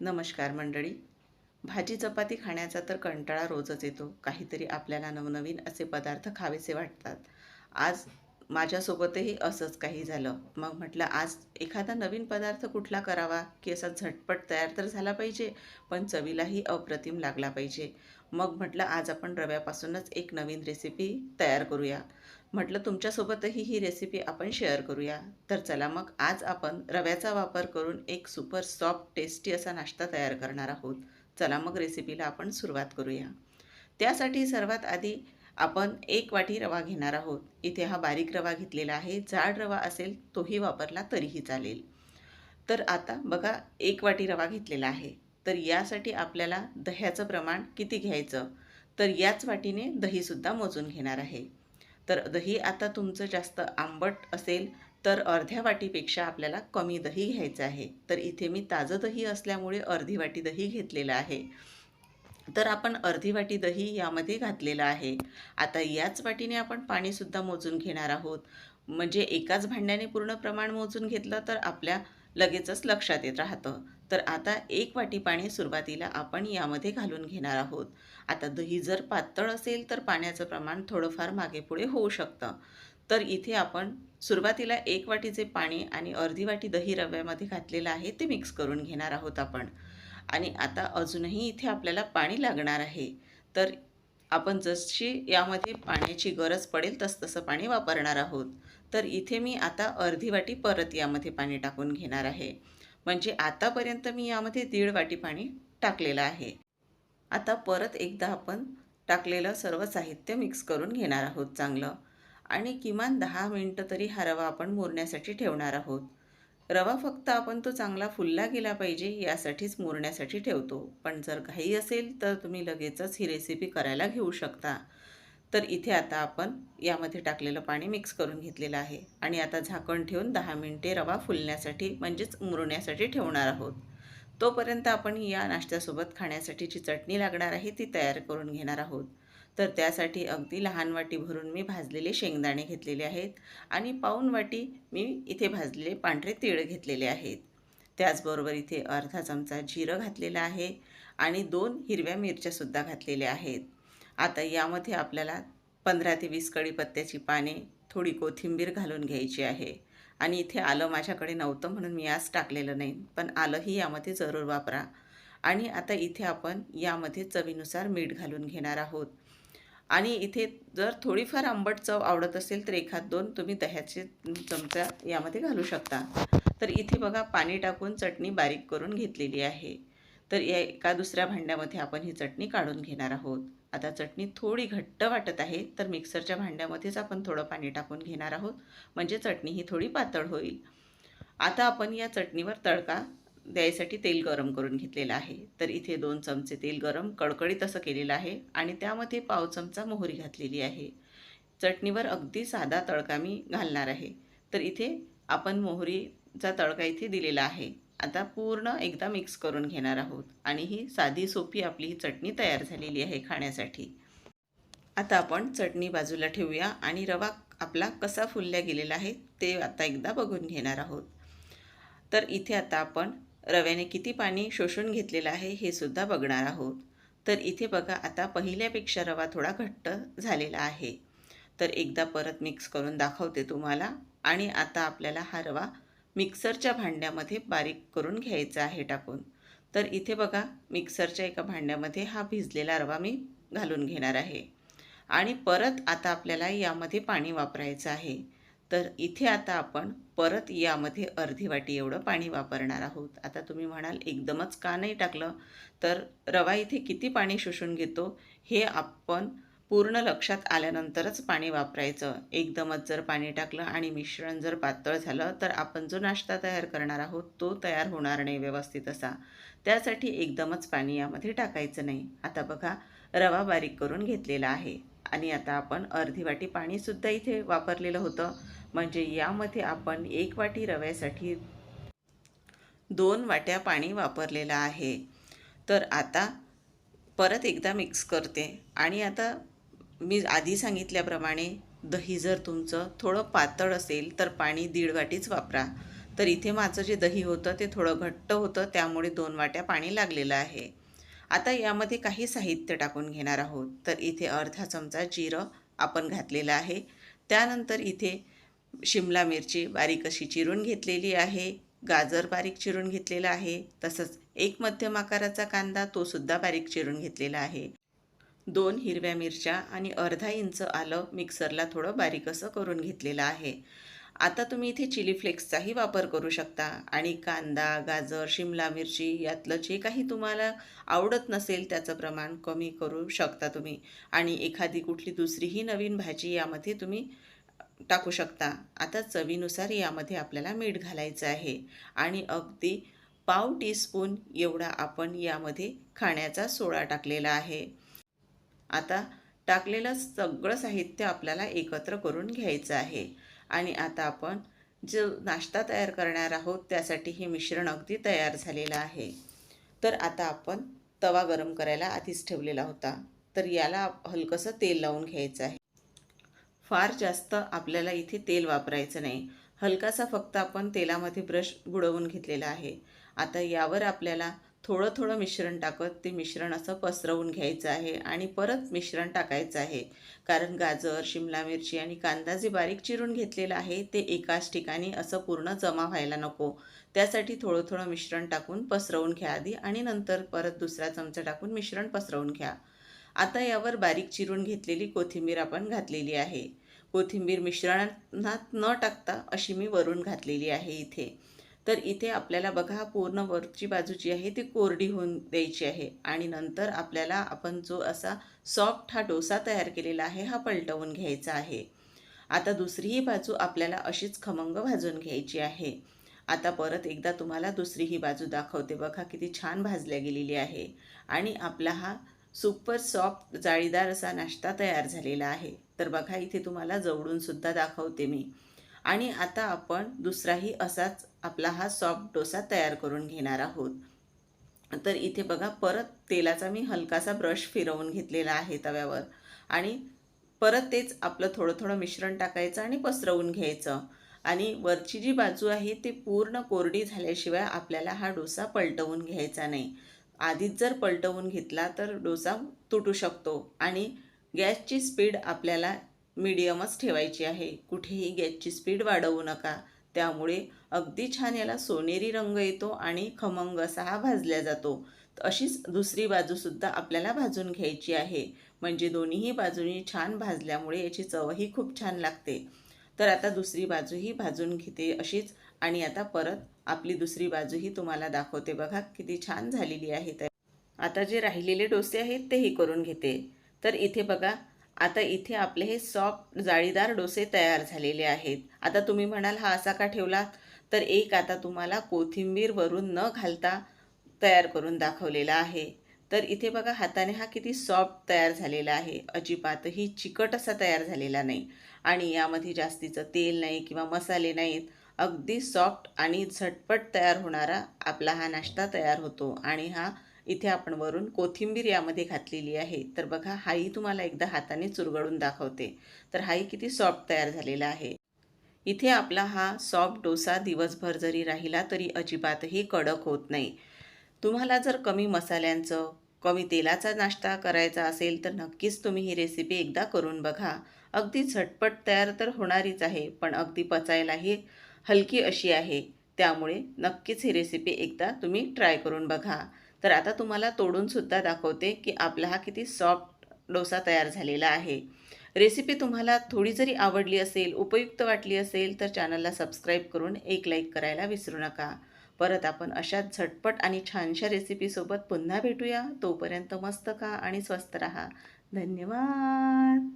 नमस्कार मंडळी. भाजी चपाती खाण्याचा तर कंटाळा रोजच येतो. काहीतरी आपल्याला नवनवीन असे पदार्थ खावेसे वाटतात. आज माझ्यासोबतही असंच काही झालं. मग म्हटलं आज एखादा नवीन पदार्थ कुठला करावा? की असा झटपट तयार तर झाला पाहिजे पण चवीलाही अप्रतिम लागला पाहिजे. मग म्हटलं आज आपण रव्यापासूनच एक नवीन रेसिपी तयार करूया. म्हटलं तुमच्यासोबतही ही रेसिपी आपण शेअर करूया. तर चला मग आज आपण रव्याचा वापर करून एक सुपर सॉफ्ट टेस्टी असा नाश्ता तयार करणार आहोत. चला मग रेसिपीला आपण सुरुवात करूया. त्यासाठी सर्वात आधी आपण एक वाटी रवा घेणार आहोत. इथे हा बारीक रवा घेतलेला आहे. जाड रवा असेल तोही वापरला तरीही चालेल. तर आता बघा एक वाटी रवा घेतलेला आहे. तर यासाठी आपल्याला दह्याचं प्रमाण किती घ्यायचं? तर याच वाटीने दहीसुद्धा मोजून घेणार आहे. तर दही आता तुमचं जास्त आंबट असेल तर अर्ध्या वाटीपेक्षा आपल्याला कमी दही घ्यायचं आहे. तर इथे मी ताजं दही असल्यामुळे अर्धी वाटी दही घेतलेलं आहे. तर आपण अर्धी वाटी दही यामध्ये घातलेलं आहे. आता याच वाटीने आपण पाणीसुद्धा मोजून घेणार आहोत. म्हणजे एकाच भांड्याने पूर्ण प्रमाण मोजून घेतलं तर आपल्या लगेचच लक्षात येत राहतं. तर आता एक वाटी पाणी सुरुवातीला आपण यामध्ये घालून घेणार आहोत. आता दही जर पातळ असेल तर पाण्याचं प्रमाण थोडंफार मागे पुढे होऊ शकतं. तर इथे आपण सुरुवातीला एक वाटीचे पाणी आणि अर्धी वाटी दही रव्यामध्ये घातलेलं आहे ते मिक्स करून घेणार आहोत आपण. आणि आता अजूनही इथे आपल्याला पाणी लागणार आहे. तर आपण जशी यामध्ये पाण्याची गरज पडेल तसतसं पाणी वापरणार आहोत. तर इथे मी आता अर्धी वाटी परत यामध्ये पाणी टाकून घेणार आहे. म्हणजे आतापर्यंत मी यामध्ये दीड वाटी पाणी टाकलेलं आहे. आता परत एकदा आपण टाकलेलं सर्व साहित्य मिक्स करून घेणार आहोत चांगलं. आणि किमान दहा मिनटं तरी हा रवा आपण मुरण्यासाठी ठेवणार आहोत. रवा फक्त आपण तो चांगला फुलला गेला पाहिजे यासाठीच मुरण्यासाठी ठेवतो. पण जर घाई असेल तर तुम्ही लगेचच ही रेसिपी करायला घेऊ शकता. तर इथे आता आपण यामध्ये टाकलेलं पाणी मिक्स करून घेतलेलं आहे आणि आता झाकण ठेवून दहा मिनटे रवा फुलण्यासाठी म्हणजेच मुरण्यासाठी ठेवणार आहोत. तोपर्यंत आपण या नाश्त्यासोबत खाण्यासाठीची चटणी लागणार आहे ती तयार करून घेणार आहोत. तर त्यासाठी अगदी लहान वाटी भरून मी भाजलेले शेंगदाणे घेतलेले आहेत आणि पाऊन वाटी मी इथे भाजलेले पांढरे तीळ घेतलेले आहेत. त्याचबरोबर इथे अर्धा चमचा जिरं घातलेलं आहे आणि दोन हिरव्या मिरच्यासुद्धा घातलेल्या आहेत. आता यामध्ये आपल्याला पंधरा ते वीस कढीपत्त्याची पाने थोडी कोथिंबीर घालून घ्यायची आहे. आणि इथे आलं माझ्याकडे नव्हतं म्हणून मी आज टाकलेलं नाही पण आलंही यामध्ये जरूर वापरा. आणि आता इथे आपण यामध्ये चवीनुसार मीठ घालून घेणार आहोत. आणि इथे जर थोडीफार आंबट चव आवडत असेल तर एखाद दोन तुम्ही दह्याचे चमचा यामध्ये घालू शकता. तर इथे बघा पाणी टाकून चटणी बारीक करून घेतलेली आहे. तर या एका दुसऱ्या भांड्यामध्ये आपण ही चटणी काढून घेणार आहोत. आता चटणी थोडी घट्ट वाटत आहे तर मिक्सरच्या भांड्यामध्येच आपण थोडं पाणी टाकून घेणार आहोत. म्हणजे चटणी ही थोडी पातळ होईल. आता आपण या चटणीवर तडका द्यायसाठी तेल गरम करून घेतलेलं आहे. तर इथे दोन चमचे तेल गरम कडकडीत असं केलेलं आहे आणि त्यामध्ये पाव चमचा मोहरी घातलेली आहे. चटणीवर अगदी साधा तडका मी घालणार आहे. तर इथे आपण मोहरीचा तडका इथे दिलेला आहे. आता पूर्ण एकदा मिक्स करून घेणार आहोत आणि ही साधी सोपी आपली ही चटणी तयार झालेली आहे खाण्यासाठी. आता आपण चटणी बाजूला ठेवूया आणि रवा आपला कसा फुलल्या गेलेला आहे ते आता एकदा बघून घेणार आहोत. तर इथे आता आपण रव्याने किती पाणी शोषून घेतलेलं आहे हे सुद्धा बघणार आहोत. तर इथे बघा आता पहिल्यापेक्षा रवा थोडा घट्ट झालेला आहे. तर एकदा परत मिक्स करून दाखवते तुम्हाला. आणि आता आपल्याला हा रवा मिक्सरच्या भांड्यामध्ये बारीक करून घ्यायचा आहे टाकून. तर इथे बघा मिक्सरच्या एका भांड्यामध्ये हा भिजलेला रवा मी घालून घेणार आहे. आणि परत आता आपल्याला यामध्ये पाणी वापरायचं आहे. तर इथे आता आपण परत यामध्ये अर्धी वाटी एवढं पाणी वापरणार आहोत. आता तुम्ही म्हणाल एकदमच का नाही टाकलं? तर रवा इथे किती पाणी शोषून घेतो हे आपण पूर्ण लक्षात आल्यानंतरच पाणी वापरायचं. एकदमच जर पाणी टाकलं आणि मिश्रण जर पातळ झालं तर आपण जो नाश्ता तयार करणार आहोत तो तयार होणार नाही व्यवस्थित असा. त्यासाठी एकदमच पाणी यामध्ये टाकायचं नाही. आता बघा रवा बारीक करून घेतलेला आहे. आणि आता आपण अर्धी वाटी पाणीसुद्धा इथे वापरलेलं होतं. म्हणजे यामध्ये आपण एक वाटी रव्यासाठी दोन वाट्या पाणी वापरलेलं आहे. तर आता परत एकदा मिक्स करते. आणि आता मी आधी सांगितल्याप्रमाणे दही जर तुमचं थोडं पातळ असेल तर पाणी दीड वाटीच वापरा. तर इथे माझं जे दही होतं ते थोडं घट्ट होतं त्यामुळे दोन वाट्या पाणी लागलेलं आहे. आता यामध्ये काही साहित्य टाकून घेणार आहोत. तर इथे अर्धा चमचा जिरं आपण घातलेलं आहे. त्यानंतर इथे शिमला मिरची बारीक अशी चिरून घेतलेली आहे गाजर बारीक चिरून घेतलेला आहे तसंच एक मध्यम आकाराचा कांदा तो सुद्धा बारीक चिरून घेतलेला आहे. दोन हिरव्या मिरच्या आणि अर्धा इंच आलं मिक्सरला थोडं बारीक असं करून घेतलेलं आहे. आता तुम्ही इथे चिली फ्लेक्सचाही वापर करू शकता आणि कांदा गाजर शिमला मिरची यातलं जे काही तुम्हाला आवडत नसेल त्याचं प्रमाण कमी करू शकता तुम्ही. आणि एखादी कुठली दुसरीही नवीन भाजी यामध्ये तुम्ही टाकू शकता. आता चवीनुसार यामध्ये आपल्याला मीठ घालायचं आहे. आणि अगदी पाव टीस्पून एवढा आपण यामध्ये खाण्याचा सोडा टाकलेला आहे. आता टाकलेलं सगळं साहित्य आपल्याला एकत्र करून घ्यायचं आहे. आणि आता आपण जो नाश्ता तयार करणार आहोत त्यासाठी हे मिश्रण अगदी तयार झालेलं आहे. तर आता आपण तवा गरम करायला आधीच ठेवलेला होता. तर याला हलकंसं तेल लावून घ्यायचं आहे. फार जास्त आपल्याला इथे तेल वापरायचं नाही. हलकासा फक्त आपण तेलामध्ये ब्रश बुडवून घेतलेला आहे. आता यावर आपल्याला थोडं थोडं मिश्रण टाकत ते मिश्रण असं पसरवून घ्यायचं आहे आणि परत मिश्रण टाकायचं आहे. कारण गाजर शिमला मिरची आणि कांदा जे बारीक चिरून घेतलेला आहे ते एकाच ठिकाणी असं पूर्ण जमा व्हायला नको. त्यासाठी थोडं थोडं मिश्रण टाकून पसरवून घ्या आधी आणि नंतर परत दुसरा चमचा टाकून मिश्रण पसरवून घ्या. आता यावर बारीक चिरून घेतलेली कोथिंबीर आपण घातलेली आहे. कोथिंबीर मिश्रणात न टाकता अशी मी वरून घातलेली आहे इथे. तर इथे आपल्याला बघा पूर्ण वरची बाजू जी आहे ती कोरडी होऊन द्यायची आहे आणि नंतर आपल्याला आपण जो असा सॉफ्ट हा डोसा तयार केलेला आहे हा पलटवून घ्यायचा आहे. आता दुसरीही बाजू आपल्याला अशीच खमंग भाजून घ्यायची आहे. आता परत एकदा तुम्हाला दुसरी ही बाजू दाखवते. बघा किती छान भाजल्या गेलेली आहे. आणि आपला हा सुपर सॉफ्ट जाळीदार असा नाश्ता तयार झालेला आहे. तर बघा इथे तुम्हाला जवळूनसुद्धा दाखवते मी. आणि आता आपण दुसराही असाच आपला हा सॉफ्ट डोसा तयार करून घेणार आहोत. तर इथे बघा परत तेलाचा मी हलकासा ब्रश फिरवून घेतलेला आहे तव्यावर. आणि परत तेच आपलं थोडं थोडं मिश्रण टाकायचं आणि पसरवून घ्यायचं. आणि वरची जी बाजू आहे ती पूर्ण कोरडी झाल्याशिवाय आपल्याला हा डोसा पलटवून घ्यायचा नाही. आधीच जर पलटवून घेतला तर डोसा तुटू शकतो. आणि गॅसची स्पीड आपल्याला मीडियमच ठेवायची आहे. कुठेही गॅसची स्पीड वाढवू नका. त्यामुळे अगदी छान याला सोनेरी रंग येतो आणि खमंग असा हा भाजला जातो. अशीच दुसरी बाजूसुद्धा आपल्याला भाजून घ्यायची आहे. म्हणजे दोन्हीही बाजूनी छान भाजल्यामुळे याची चवही खूप छान लागते. तर आता दुसरी बाजूही भाजून घेते अशीच आणि आता परत आपली दुसरी बाजूही तुम्हाला दाखवते. बघा किती छान झालेली आहे तर आता जे राहिलेले डोसे आहेत तेही करून घेते. तर इथे बघा आता इथे आपले हे सॉफ्ट जाळीदार डोसे तयार झालेले आहेत. आता तुम्ही म्हणाल हा असा का ठेवला? तर एक आता तुम्हाला कोथिंबीर वरून न घालता तयार करून दाखवलेला आहे. तर इथे बघा हाताने हा किती सॉफ्ट तयार झालेला आहे. अजिबातही चिकट असा तयार झालेला नाही. आणि यामध्ये जास्तीचं तेल नाही किंवा मसाले नाहीत. अगदी सॉफ्ट आणि झटपट तयार होणारा आपला हा नाश्ता तयार होतो. आणि हा इथे आपण वरून कोथिंबीर यामध्ये घातलेली आहे. तर बघा हाही तुम्हाला एकदा हाताने चुरगळून दाखवते. तर हाही किती सॉफ्ट तयार झालेला आहे. इथे आपला हा सॉफ्ट डोसा दिवसभर जरी राहिला तरी अजिबातही कडक होत नाही. तुम्हाला जर कमी मसाल्यांचं कमी तेलाचा नाश्ता करायचा असेल तर नक्कीच तुम्ही ही रेसिपी एकदा करून बघा. अगदी झटपट तयार तर होणारीच आहे पण अगदी पचायलाही हलकी अशी आहे. त्यामुळे नक्कीच ही रेसिपी एकदा तुम्ही ट्राय करून बघा. तर आता तुम्हाला तोडूनसुद्धा दाखवते की आपला हा किती सॉफ्ट डोसा तयार झालेला आहे. रेसिपी तुम्हाला थोडी जरी आवडली असेल उपयुक्त वाटली असेल तर चॅनलला सबस्क्राईब करून एक लाईक करायला विसरू नका. परत आपण अशा झटपट आणि छानशा रेसिपीसोबत पुन्हा भेटूया. तोपर्यंत मस्त खा आणि स्वस्त रहा. धन्यवाद!